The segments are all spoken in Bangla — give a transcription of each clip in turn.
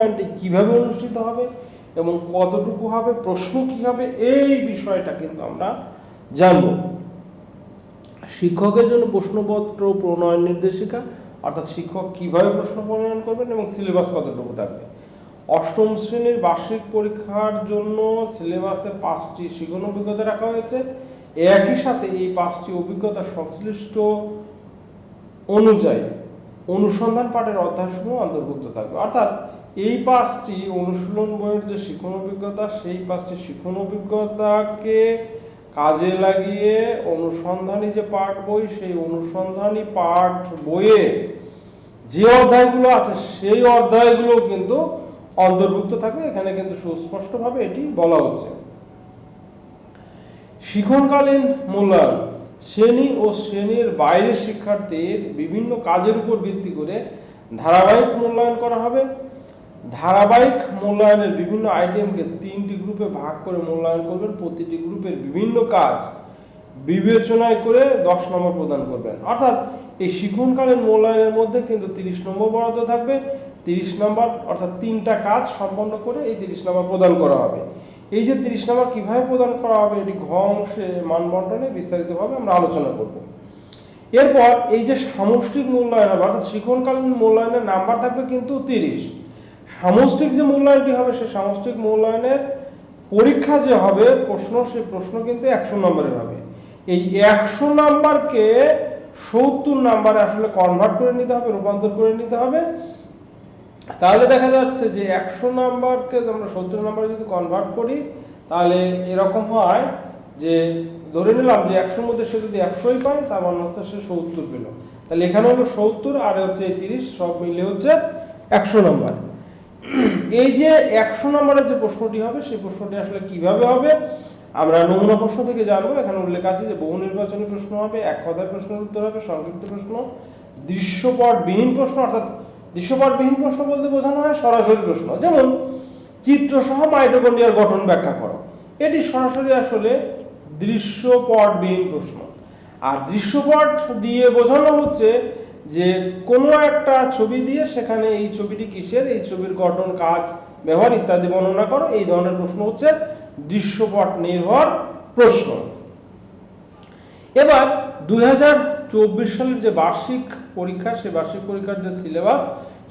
মূল্যায়নটি কীভাবে অনুষ্ঠিত হবে এবং কতটুকু হবে, প্রশ্ন কি হবে, এই বিষয়টা কিন্তু আমরা জানব। শিক্ষকের জন্য প্রশ্নপত্র, প্রণয়ন নির্দেশিকা, অর্থাৎ শিক্ষক কীভাবে প্রশ্ন প্রণয়ন করবেন এবং সিলেবাস কতটুকু থাকবে। অষ্টম শ্রেণির বার্ষিক পরীক্ষার জন্য সিলেবাসে পাঁচটি শিখন অভিজ্ঞতা রাখা হয়েছে। একই সাথে এই পাঁচটি অভিজ্ঞতা সংশ্লিষ্ট অনুযায়ী অনুসন্ধান পাঠের অধ্যায়সমূহ অন্তর্ভুক্ত থাকবে। অর্থাৎ এই পাঁচটি অনুশীলন বইয়ের যে শিক্ষণ অভিজ্ঞতা, সেই পাঁচটি শিক্ষণ অভিজ্ঞতাকে কাজে লাগিয়ে অনুসন্ধানী যে পাঠ বই, সেই অনুসন্ধানী পাঠ বইয়ে যে অধ্যায়গুলো আছে, সেই অধ্যায়গুলো কিন্তু অন্তর্ভুক্ত থাকবে। এখানে কিন্তু সুস্পষ্টভাবে এটি বলা হচ্ছে। শিক্ষণকালীন মূল্যায়ন, শ্রেণি ও শ্রেণির বাইরের শিক্ষার্থীর বিভিন্ন কাজের উপর ভিত্তি করে ধারাবাহিক মূল্যায়ন করা হবে। ধারাবাহিক মূল্যায়নের বিভিন্ন আইটেমকে তিনটি গ্রুপে ভাগ করে মূল্যায়ন করবেন, প্রতিটি গ্রুপের বিভিন্ন কাজ বিবেচনায় করে দশ নম্বর প্রদান করবেন। অর্থাৎ এই শিক্ষণকালীন মূল্যায়নের মধ্যে কিন্তু তিরিশ নম্বর বরাদ্দ থাকবে। তিরিশ নম্বর, অর্থাৎ তিনটা কাজ সম্পন্ন করে এই তিরিশ নম্বর প্রদান করা হবে। এই যে তিরিশ নম্বর কীভাবে প্রদান করা হবে, এটি ঘ অংশে মান বন্টনে বিস্তারিতভাবে আমরা আলোচনা করব। এরপর এই যে সামষ্টিক মূল্যায়ন হবে, অর্থাৎ শিক্ষণকালীন মূল্যায়নের নাম্বার থাকবে কিন্তু তিরিশ। সামষ্টিক যে মূল্যায়নটি হবে সেই সামষ্টিক মূল্যায়নের পরীক্ষা যে হবে, প্রশ্ন সেই প্রশ্ন কিন্তু একশো নম্বরের হবে। এই একশো নাম্বারকে সত্তর নাম্বারে আসলে কনভার্ট করে নিতে হবে, রূপান্তর করে নিতে হবে। তাহলে দেখা যাচ্ছে যে একশো নাম্বারকে আমরা সত্তর নাম্বারে যদি কনভার্ট করি, তাহলে এরকম হয় যে ধরে নিলাম যে একশোর মধ্যে সে যদি একশোই পায়, তার মানে হচ্ছে সে সত্তর পেল। তাহলে এখানে হলো সত্তর, আর হচ্ছে তিরিশ, সব মিলে হচ্ছে একশো নম্বর। এই যে একশো নম্বরের যে প্রশ্নটি হবে, সেই প্রশ্নটি আসলে কীভাবে হবে? আমরা নমুনা প্রশ্ন থেকে জানব। এখানে উল্লেখ আছে যে বহু নির্বাচনী প্রশ্ন হবে, এক কথার প্রশ্নের উত্তর হবে, সংক্ষিপ্ত প্রশ্ন, দৃশ্যপটবিহীন প্রশ্ন, অর্থাৎ দৃশ্যপটবিহীন প্রশ্ন বলতে বোঝানো হয় সরাসরি প্রশ্ন। যেমন, চিত্রসহ মাইটোকন্ড্রিয়ার গঠন ব্যাখ্যা করো। এটি সরাসরি আসলে দৃশ্যপটবিহীন প্রশ্ন। আর দৃশ্যপট দিয়ে বোঝানো হচ্ছে যে কোনো একটা ছবি দিয়ে সেখানে এই ছবিটি কিসের, এই ছবির গঠন, কাজ, ব্যবহার ইত্যাদি বর্ণনা করো, এই ধরনের প্রশ্ন হচ্ছে দৃশ্যপট নির্ভর প্রশ্ন। এবার দুই হাজার চব্বিশ সালের যে বার্ষিক পরীক্ষা, সেই বার্ষিক পরীক্ষার যে সিলেবাস,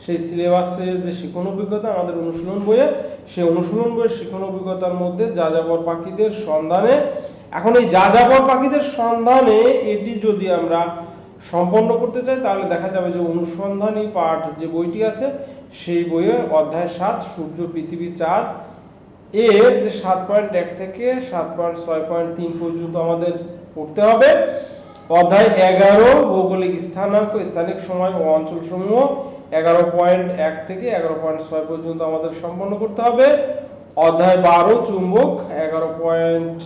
সেই সিলেবাসের যে শিখন অভিজ্ঞতা আমাদের অনুশীলন বইয়ে, সেই অনুশীলন বইয়ের শিক্ষণ অভিজ্ঞতার মধ্যে যাযাবর পাখিদের সন্ধানে, এখন এই যাযাবর পাখিদের সন্ধানে এটি যদি আমরা সম্পন্ন করতে চাই তাহলে দেখা যাবে যে অনুসন্ধানী পাঠ যে বইটি আছে, সেই বইয়ে অধ্যায় সাত, সূর্য, পৃথিবী চাঁদ, এর যে সাত পয়েন্ট এক থেকে সাত পয়েন্ট ছয় পয়েন্ট তিন পর্যন্ত আমাদের পড়তে হবে। অধ্যায় এগারো, ভৌগোলিক স্থানাঙ্ক, স্থানিক সময় ও অঞ্চল সমূহ এগারো পয়েন্ট এক থেকে এগারো পয়েন্ট ছয় পর্যন্ত আমাদের সম্পন্ন করতে হবে। অধ্যায় বারো, চুম্বক, এগারো পয়েন্ট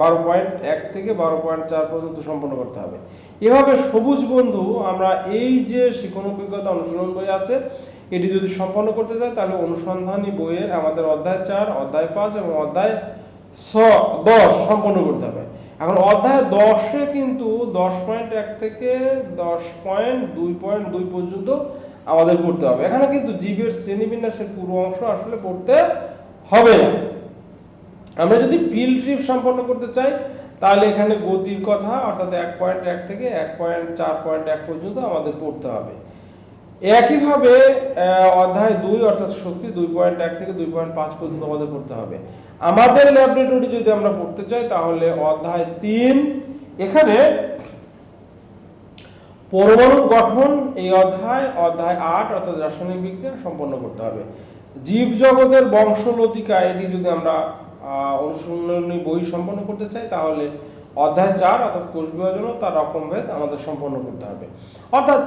বারো পয়েন্ট এক থেকে বারো পয়েন্ট চার পর্যন্ত সম্পন্ন করতে হবে। এভাবে সবুজ বন্ধু আমরা এই যে শিক্ষণ অভিজ্ঞতা অনুশীলন বই আছে, এটি যদি সম্পন্ন করতে চাই, তাহলে অনুসন্ধানী বইয়ের আমাদের অধ্যায় চার, অধ্যায় পাঁচ এবং অধ্যায় ছ, দশ সম্পন্ন করতে হবে। এখন অধ্যায় দশে কিন্তু দশ পয়েন্ট এক থেকে দশ পয়েন্ট দুই পয়েন্ট দুই পর্যন্ত আমাদের পড়তে হবে। এখানে কিন্তু জীবের শ্রেণীবিন্যাসের পুরো অংশ আসলে পড়তে হবে না। আমরা যদি ফিল্ড ট্রিপ সম্পন্ন করতে চাই তাহলে এখানে গতির কথা, অর্থাৎ এক পয়েন্ট এক থেকে এক পয়েন্ট চার পয়েন্ট এক পর্যন্ত আমাদের পড়তে হবে। একইভাবে অধ্যায় দুই, অর্থাৎ শক্তি দুই পয়েন্ট এক থেকে দুই পয়েন্ট পাঁচ পর্যন্ত আমাদের পড়তে হবে। আমাদের ল্যাবরেটরি যদি আমরা পড়তে চাই, তাহলে অধ্যায় তিন, এখানে পরমাণু গঠন, এই অধ্যায় অধ্যায় আট, অর্থাৎ রাসায়নিক বিজ্ঞান সম্পন্ন করতে হবে। জীব জগতের বংশলতিকা এটি যদি আমরা অনুশীলনী বই সম্পন্ন করতে চাই তাহলে অধ্যায় চার অর্থাৎ কোষ বিভাজন তার রকমভেদ আমাদের সম্পন্ন করতে হবে। অর্থাৎ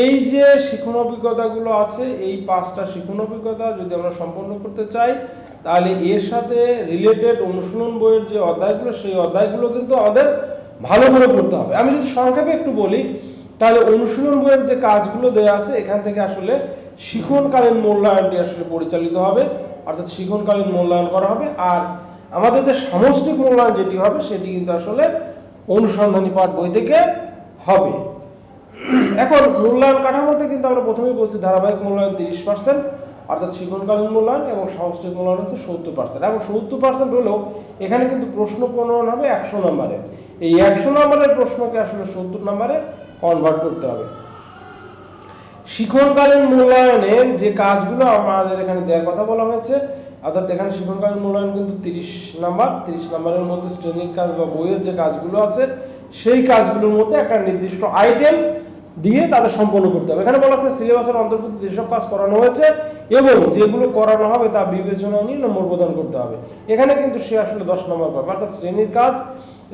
এই যে শিখন অভিজ্ঞতাগুলো আছে, এই পাঁচটা শিখন অভিজ্ঞতা যদি আমরা সম্পন্ন করতে চাই, তাহলে এর সাথে রিলেটেড অনুশীলন বইয়ের যে অধ্যায়গুলো, সেই অধ্যায়গুলো কিন্তু আমাদের ভালো করে পড়তে হবে। আমি যদি সংক্ষেপে একটু বলি, তাহলে অনুশীলন বইয়ের যে কাজগুলো দেওয়া আছে, এখান থেকে আসলে শিখনকালীন মূল্যায়নটি আসলে পরিচালিত হবে। অর্থাৎ শিখনকালীন মূল্যায়ন করা হবে। আর আমাদের যে সামষ্টিক মূল্যায়ন যেটি হবে, সেটি কিন্তু আসলে অনুসন্ধানী পাঠ বই থেকে হবে। এখন মূল্যায়ন কাঠামোতে কিন্তু আমরা প্রথমেই বলছি ধারাবাহিক মূল্যায়ন তিরিশ পার্সেন্ট অর্থাৎ শিখনকালীন মূল্যায়ন এবং সামষ্টিক মূল্যায়ন হচ্ছে সত্তর পার্সেন্ট এবং সত্তর পার্সেন্ট হলেও এখানে কিন্তু প্রশ্ন প্রণয়ন হবে একশো নম্বরের এই একশো নম্বরের প্রশ্নকে আসলে সত্তর নম্বরে কনভার্ট করতে হবে। শিক্ষণকালীন মূল্যায়নের যে কাজগুলো আমাদের এখানে দেওয়ার কথা বলা হয়েছে, অর্থাৎ এখানে শিক্ষণকালীন মূল্যায়ন কিন্তু তিরিশ নাম্বার, তিরিশ নাম্বারের মধ্যে শ্রেণির কাজ বা বইয়ের যে কাজগুলো আছে, সেই কাজগুলোর মধ্যে একটা নির্দিষ্ট আইটেম দিয়ে তাদের সম্পন্ন করতে হবে। এখানে বলা হচ্ছে সিলেবাসের অন্তর্ভুক্ত যেসব কাজ করানো হয়েছে এবং যেগুলো করানো হবে তা বিবেচনা নিয়ে নম্বর প্রদান করতে হবে। এখানে কিন্তু সে আসলে দশ নম্বর পাবে, অর্থাৎ শ্রেণির কাজ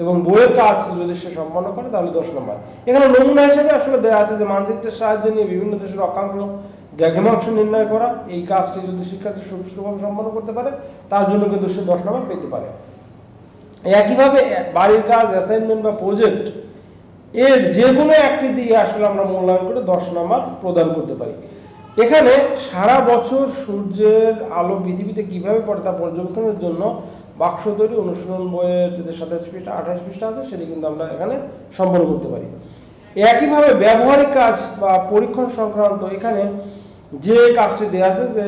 এবং বইয়ের কাজ যদি সে সম্পন্ন করে, তাহলে দশ নম্বর। এখানে নমুনা হিসেবে আসলে দেওয়া আছে যে মানচিত্রের সাহায্যে নিয়ে বিভিন্ন দেশের অক্ষাংশ দ্রাঘিমাংশ নির্ণয় করা, এই কাজটি যদি শিক্ষার্থী সুষ্ঠুভাবে সম্পন্ন করতে পারে, তার জন্য কিন্তু সে দশ নম্বর পেতে পারে। একইভাবে বাড়ির কাজ অ্যাসাইনমেন্ট বা প্রজেক্ট এর যে কোনো একটি দিয়ে আসলে আমরা মূল্যায়ন করে দশ নম্বর প্রদান করতে পারি। এখানে সারা বছর সূর্যের আলো পৃথিবীতে কীভাবে পড়ে তা পর্যবেক্ষণের জন্য বাক্স তৈরি, অনুশীলন বইয়ের যে সাতাশ পৃষ্ঠা, আঠাশ পৃষ্ঠা আছে, সেটি কিন্তু আমরা এখানে সম্পন্ন করতে পারি। একইভাবে ব্যবহারিক কাজ বা পরীক্ষণ সংক্রান্ত এখানে যে কাজটি দেওয়া আছে, যে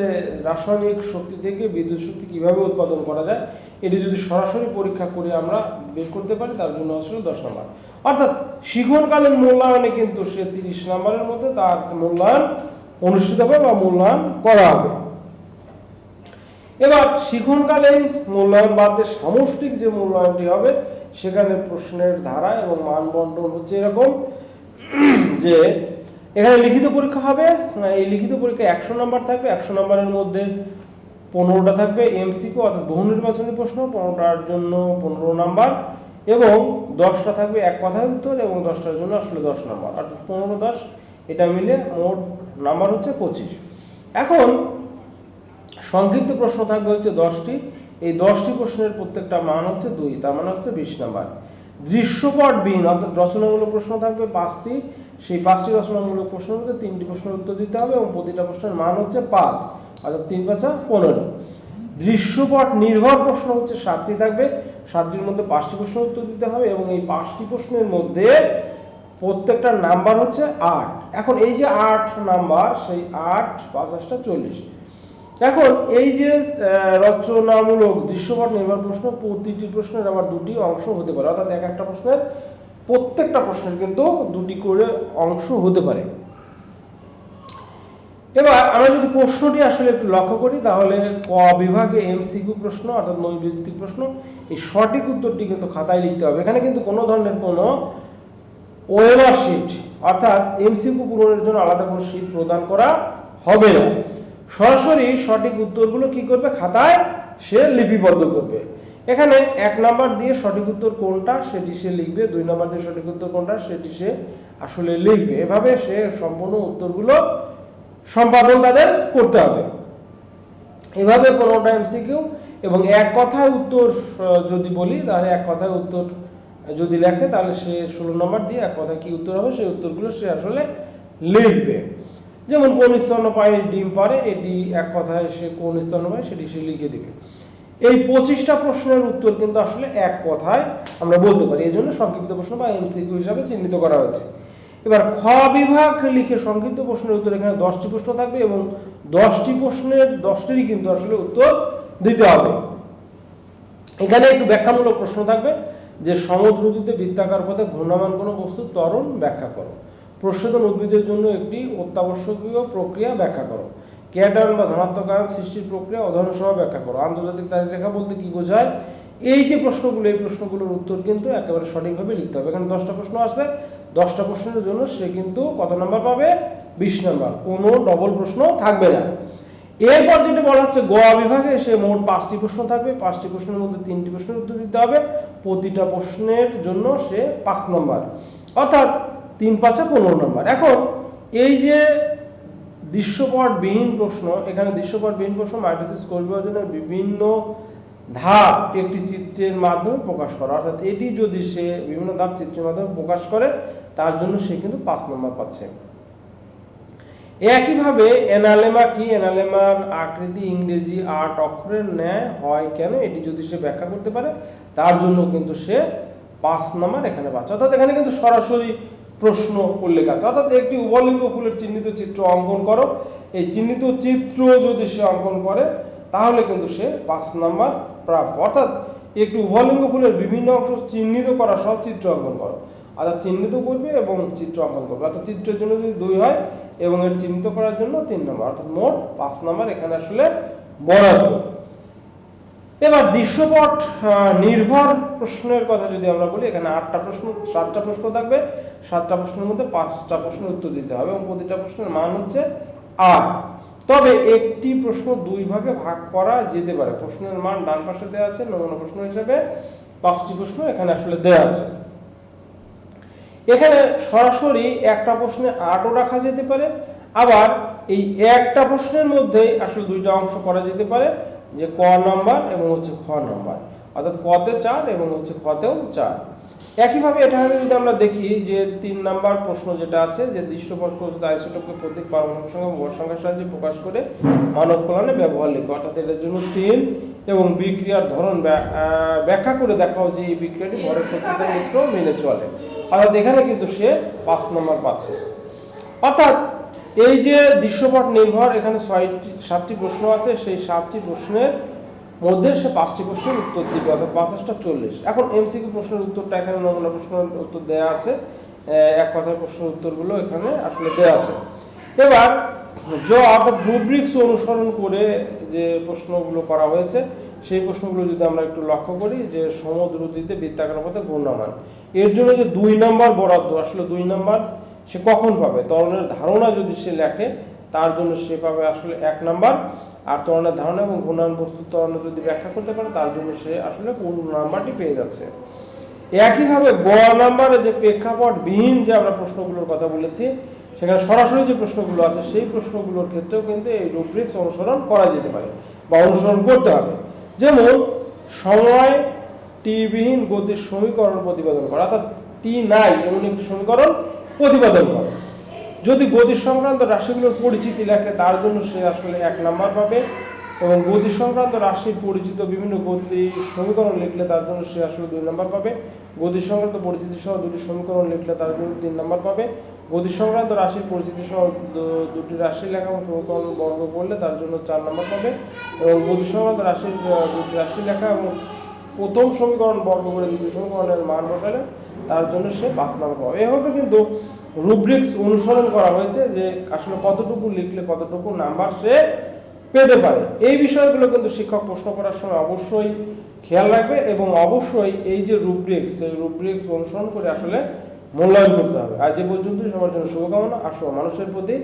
রাসায়নিক শক্তি থেকে বিদ্যুৎ শক্তি কীভাবে উৎপাদন করা যায়, এটি যদি সরাসরি পরীক্ষা করে আমরা বের করতে পারি, তার জন্য আসলে দশ নম্বর। অর্থাৎ শিক্ষণকালীন মূল্যায়নে কিন্তু সে তিরিশ নম্বরের মধ্যে তার মূল্যায়ন অনুষ্ঠিত হবে বা মূল্যায়ন করা হবে। এবার শিক্ষণকালীন মূল্যায়ন বাদে সামষ্টিক যে মূল্যায়নটি হবে, সেখানে প্রশ্নের ধারা এবং মানবন্টন হচ্ছে এরকম, যে এখানে লিখিত পরীক্ষা হবে এই লিখিত পরীক্ষা একশো নাম্বার থাকবে, একশো নাম্বারের মধ্যে পনেরোটা থাকবে এমসিকিউ, অর্থাৎ বহু নির্বাচনী প্রশ্ন, পনেরোটার জন্য পনেরো নাম্বার, এবং দশটা থাকবে এক কথায় উত্তর এবং দশটার জন্য আসলে দশ নাম্বার, অর্থাৎ পনেরো দশ, এটা মিলে মোট নাম্বার হচ্ছে পঁচিশ। এখন সংক্ষিপ্ত প্রশ্ন থাকবে হচ্ছে দশটি। এই দশটি প্রশ্নের প্রত্যেকটা মান হচ্ছে দুই, তার মানে হচ্ছে বিশ নাম্বার। দৃশ্যপট দৃশ্যপটবিহীন অর্থাৎ রচনামূলক প্রশ্ন থাকবে পাঁচটি। সেই পাঁচটি রচনামূলক প্রশ্নের মধ্যে তিনটি প্রশ্নের উত্তর দিতে হবে এবং প্রতিটা প্রশ্নের মান হচ্ছে পাঁচ, অর্থাৎ তিন, পাঁচা পনেরো। দৃশ্যপট নির্ভর প্রশ্ন হচ্ছে সাতটি থাকবে। সাতটির মধ্যে পাঁচটি প্রশ্ন উত্তর দিতে হবে এবং এই পাঁচটি প্রশ্নের মধ্যে প্রত্যেকটা নাম্বার হচ্ছে আট। এখন এই যে আট নাম্বার, সেই আট, পাঁচ, আটটা চল্লিশ। এখন এই যে রচনামূলক দৃশ্যপট নির্ভর প্রশ্ন, প্রতিটি প্রশ্নের আবার দুটি অংশ হতে পারে। অর্থাৎ এক একটা প্রশ্নের প্রত্যেকটা প্রশ্নের কিন্তু দুটি করে অংশ হতে পারে। এবার আমরা যদি প্রশ্নটি আসলে একটু লক্ষ্য করি, তাহলে ক বিভাগে এমসিকিউ প্রশ্ন, অর্থাৎ নৈর্ভিত্তিক প্রশ্ন, এই সঠিক উত্তরটি কিন্তু খাতায় লিখতে হবে। এখানে কিন্তু কোনো ধরনের কোনো ওয়েবার শিট অর্থাৎ এমসিকিউ পূরণের জন্য আলাদা কোনো শিট প্রদান করা হবে না। সরাসরি সঠিক উত্তরগুলো কি করবে? খাতায় সে লিপিবদ্ধ করবে। এখানে এক নাম্বার দিয়ে সঠিক উত্তর কোনটা সেটি সে লিখবে, দুই নাম্বার দিয়ে সঠিক উত্তর কোনটা সেটি সে আসলে লিখবে। এভাবে সে সম্পূর্ণ উত্তরগুলো সম্পাদন তাদের করতে হবে। এভাবে কোনোটা এমসিকিউ এবং এক কথায় উত্তর যদি বলি, তাহলে এক কথায় উত্তর যদি লেখে, তাহলে সে ষোলো নম্বর দিয়ে এক কথায় কি উত্তর হবে, সেই উত্তরগুলো সে আসলে লিখবে। যেমন কোন স্তন্যপায়ী ডিম পারে, এটি এক কথায় সে কোন স্তন্যপায়ী সেটি সে লিখে দিবে। এই পঁচিশটা প্রশ্নের উত্তর কিন্তু আসলে এক কথায় আমরা বলতে পারি। এই জন্য সংক্ষিপ্ত প্রশ্ন বা এমসিকিউ হিসাবে চিহ্নিত করা হয়েছে। এবার খ বিভাগ লিখে সংক্ষিপ্ত প্রশ্নের উত্তর, এখানে দশটি প্রশ্ন থাকবে এবং দশটি প্রশ্নের, দশটিরই কিন্তু আসলে উত্তর দিতে হবে। এখানে একটু ব্যাখ্যামূলক প্রশ্ন থাকবে যে সমুদ্রদিতে বৃত্তাকার পথে ঘূর্ণায়মান কোনো বস্তু ত্বরণ ব্যাখ্যা করো। প্রশোধন উদ্ভিদের জন্য একটি অত্যাবশ্যকীয় প্রক্রিয়া ব্যাখ্যা করো। ক্যাটায়ন বা ধনাত্মক আয়ন সৃষ্টির প্রক্রিয়া সহ ব্যাখ্যা করো। আন্তর্জাতিক রেখা বলতে কি বোঝায়? এই যে প্রশ্নগুলো, এই প্রশ্নগুলোর উত্তর কিন্তু একেবারে সঠিকভাবে লিখতে হবে। এখানে দশটা প্রশ্ন আসছে। দশটা প্রশ্নের জন্য সে কিন্তু কত নাম্বার পাবে? বিশ নাম্বার। কোনো ডবল প্রশ্ন থাকবে না। এরপর যেটা বলা হচ্ছে গোয়া বিভাগে সে মোট পাঁচটি প্রশ্ন থাকবে। পাঁচটি প্রশ্নের মধ্যে তিনটি প্রশ্নের উত্তর দিতে হবে। প্রতিটা প্রশ্নের জন্য সে পাঁচ নম্বর। অর্থাৎ তিন পাঁচে পনেরো নম্বর। এখন এই যে দৃশ্যপটবিহীন প্রশ্ন, এখানে দৃশ্যপটবিহীন প্রশ্ন মাইটোসিস কোষ বিভাজনের বিভিন্ন ধাপ একটি চিত্রের মাধ্যমে প্রকাশ করা। অর্থাৎ এটি যদি সে বিভিন্ন ধাপ চিত্রের মাধ্যমে প্রকাশ করে, তার জন্য সে কিন্তু পাঁচ নম্বর পাচ্ছে। একইভাবে এনালেমা কি? এনালেমার আকৃতি ইংরেজি আট অক্ষরের ন্যায় হয় কেন? এটি যদি সে ব্যাখ্যা করতে পারে, তার জন্য কিন্তু সে পাঁচ নম্বর এখানে পাচ্ছে। অর্থাৎ এখানে কিন্তু সরাসরি প্রশ্ন উল্লেখ আছে। অর্থাৎ একটি উভলিঙ্গ ফুলের চিহ্নিত চিত্র অঙ্কন করো। এই চিহ্নিত চিত্র যদি সে অঙ্কন করে, তাহলে কিন্তু সে পাঁচ নাম্বার প্রাপ্য। অর্থাৎ একটি উভলিঙ্গ ফুলের বিভিন্ন অংশ চিহ্নিত করা সব চিত্র অঙ্কন করো। অর্থাৎ চিহ্নিত করবে এবং চিত্র অঙ্কন করবে। অর্থাৎ চিত্রের জন্য যদি দুই হয় এবং এর চিহ্নিত করার জন্য তিন নম্বর। অর্থাৎ মোট পাঁচ নাম্বার এখানে আসলে বরাদ্দ। এবার দৃশ্যপট নির্ভর প্রশ্নের কথা যদি আমরা বলি, এখানে আটটা প্রশ্ন, সাতটা প্রশ্ন থাকবে। সাতটা প্রশ্নের মধ্যে পাঁচটা প্রশ্নের উত্তর দিতে হবে এবং প্রতিটা প্রশ্নের মান হচ্ছে আট। তবে একটি প্রশ্ন দুই ভাগে ভাগ করা যেতে পারে। প্রশ্নের মান ডান পাশে দেওয়া আছে নমুনা প্রশ্ন হিসেবে পাঁচটি প্রশ্ন এখানে আসলে দেওয়া আছে। এখানে সরাসরি একটা প্রশ্নে আটও রাখা যেতে পারে, আবার এই একটা প্রশ্নের মধ্যেই আসলে দুইটা অংশ করা যেতে পারে। যে ক নম্বর এবং হচ্ছে খ নম্বর। অর্থাৎ কতে চার এবং হচ্ছে খতেও চার। একইভাবে এটা আমি যদি আমরা দেখি যে তিন নাম্বার প্রশ্ন যেটা আছে, যে দৃষ্টপট প্রস্তুত আইসোটোপকে প্রতীক পারমাণবিক সংখ্যা ভর সংখ্যার সাহায্যে প্রকাশ করে মানব কল্যাণে ব্যবহার লিখো। অর্থাৎ এটার জন্য তিন এবং বিক্রিয়ার ধরন ব্যা- ব্যাখ্যা করে দেখাও যে এই বিক্রিয়াটি ভরের শক্তিতে মিত্র মেনে চলে। অর্থাৎ এখানে কিন্তু সে পাঁচ নম্বর পাচ্ছে। অর্থাৎ এই যে দৃশ্যপট নির্ভর, এখানে ছয়টি, সাতটি প্রশ্ন আছে, সেই সাতটি প্রশ্নের মধ্যে সে পাঁচটি প্রশ্নের উত্তর দিবে, অর্থাৎ পাঁচটা চল্লিশ। এখন এমসিকিউ প্রশ্নের উত্তরটা এখানে নমুনা প্রশ্নের উত্তর দেওয়া আছে। এক কথায় প্রশ্নের উত্তরগুলো এখানে আসলে দেওয়া আছে। এবার, জ, অর্থাৎ রুব্রিক্স অনুসরণ করে যে প্রশ্নগুলো করা হয়েছে, সেই প্রশ্নগুলো যদি আমরা একটু লক্ষ্য করি, যে সমদ্রুতিতে বৃত্তাকার পথে ঘূর্ণায়মান। এর জন্য যে দুই নম্বর বরাদ্দ, আসলে দুই নাম্বার সে কখন পাবে? ত্বরণের ধারণা যদি সে লেখে, তার জন্য সে পাবে আসলে এক নাম্বার। আর ত্বরণের ধারণা এবং ঘূর্ণায়ন বস্তুর ত্বরণ যদি ব্যাখ্যা করতে পারে, তার জন্য সে আসলে কোন নাম্বারটি পেয়ে যাচ্ছে। একইভাবে গ নাম্বারে যে প্রেক্ষাপট বিহীন যে আমরা প্রশ্নগুলোর কথা বলেছি, সেখানে সরাসরি যে প্রশ্নগুলো আছে, সেই প্রশ্নগুলোর ক্ষেত্রেও কিন্তু এই রুব্রিক্স অনুসরণ করা যেতে পারে বা অনুসরণ করতে হবে। যেমন, সময় টিবিহীন গতির সমীকরণ প্রতিবেদন করা, অর্থাৎ টি নাই এমন একটি সমীকরণ প্রতিপাদন করা। যদি গতি সংক্রান্ত রাশিগুলোর পরিচিতি লেখে, তার জন্য সে আসলে এক নাম্বার পাবে এবং গতি সংক্রান্ত রাশির পরিচিত বিভিন্ন গতি সমীকরণ লিখলে তার জন্য সে আসলে দুই নাম্বার পাবে। গতি সংক্রান্ত পরিচিতি সহ দুটি সমীকরণ লিখলে তার জন্য তিন নাম্বার পাবে। গতি সংক্রান্ত রাশির পরিচিতি সহ দুটি রাশি লেখা এবং সমীকরণ বর্গ করলে তার জন্য চার নাম্বার পাবে এবং গতি সংক্রান্ত রাশির, দুটি রাশি লেখা এবং প্রথম সমীকরণ বর্গ করে দুটি সমীকরণের মান বসালে তার জন্য সে পাঁচ নাম্বার পাবে এভাবে কিন্তু রুব্রিক্স অনুসরণ করা হয়েছে যে আসলে কতটুকু লিখলে কতটুকু নাম্বার সে পেতে পারে। এই বিষয়গুলো কিন্তু শিক্ষক প্রশ্ন করার সময় অবশ্যই খেয়াল রাখবে এবং অবশ্যই এই যে রুব্রিক্স, সেই রুব্রিক্স অনুসরণ করে আসলে মূল্যায়ন করতে হবে। আজ এ পর্যন্ত সবার জন্য শুভকামনা। আসো মানুষের প্রতি